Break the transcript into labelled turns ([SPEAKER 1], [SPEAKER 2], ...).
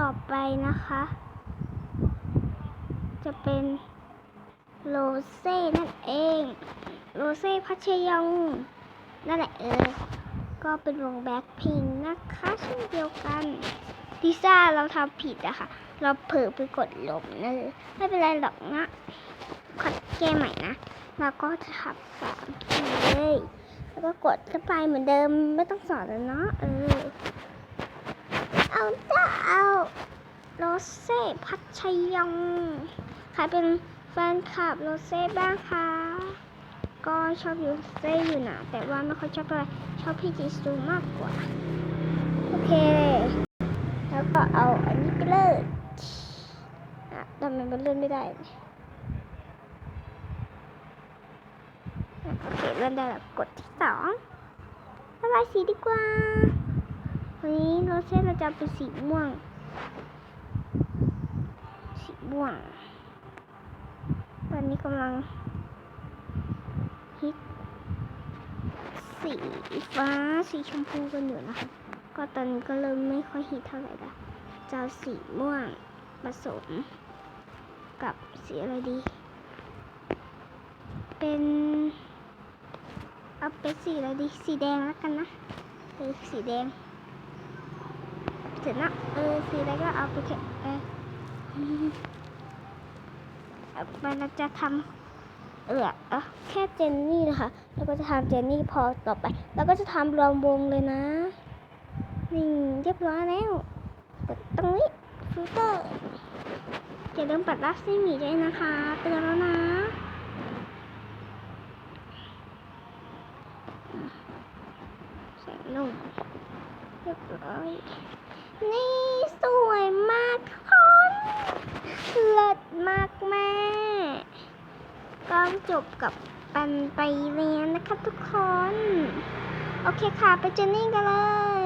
[SPEAKER 1] ต่อไปนะคะ จะเป็นโรเซ่นั่นเอง โรเซ่พัชยองนั่นแหละเออ ก็เป็นวงแบ็คพิงนะคะเช่นเดียวกันลิซ่าเราทำผิดอะค่ะ เราเผลอไปกดลบเนอไม่เป็นไรหรอกนะขอแก้ใหม่นะ เราก็จะทำสามทีเลย แล้วก็กดเข้าไปเหมือนเดิมไม่ต้องสอนแล้วเนาะเออ เอาจ้าเอา โรเซ่พัชยองใครเป็นแฟนคลับโรเซ่บ้างคะ ก็ชอบยูเซ่อยู่นะ แต่ว่าไม่ค่อยชอบอะไรชอบพี่จีซูมากกว่า โอเค แล้วก็เอาอันนี้ไปเลยอะทำไมมันเลื่อนไม่ได้เนี่ยโอเคเลื่อนได้แล้วกดที่สองระบายสีดีกว่า วันนี้โรเซ่เราจะเป็นสีม่วง สีม่วง ตอนนี้กำลังฮิตสีฟ้าสีชมพูกันอยู่นะคะ ก็ตอนนี้ก็เริ่มไม่ค่อยฮิตเท่าไหร่ละจะสีม่วงผสม กับสีอะไรดี เป็นเอาเป็นสีอะไรดีสีแดงแล้วกันนะเออสีแดงเสร็จนะเออสีอะไรก็เอาไปเถอะ เออเอาไปเราจะทำเอออะแค่เจนนี่นะคะแล้วก็จะทำเจนนี่พอต่อไปแล้วก็จะทำรวมวงเลยนะนี่เรียบร้อยแล้วกดตรงนี้ฟิลเตอร์อย่าลืมปัดลักซี่หมีด้วยนะคะเตือนแล้วนะใส่นุ่มเรียบร้อยนี่สวยมากทุกคนเลิศมากแม่ ก็จบกับปันไปเรียนนะคะทุกคน โอเคค่ะ ไปเจนนี่กันเลย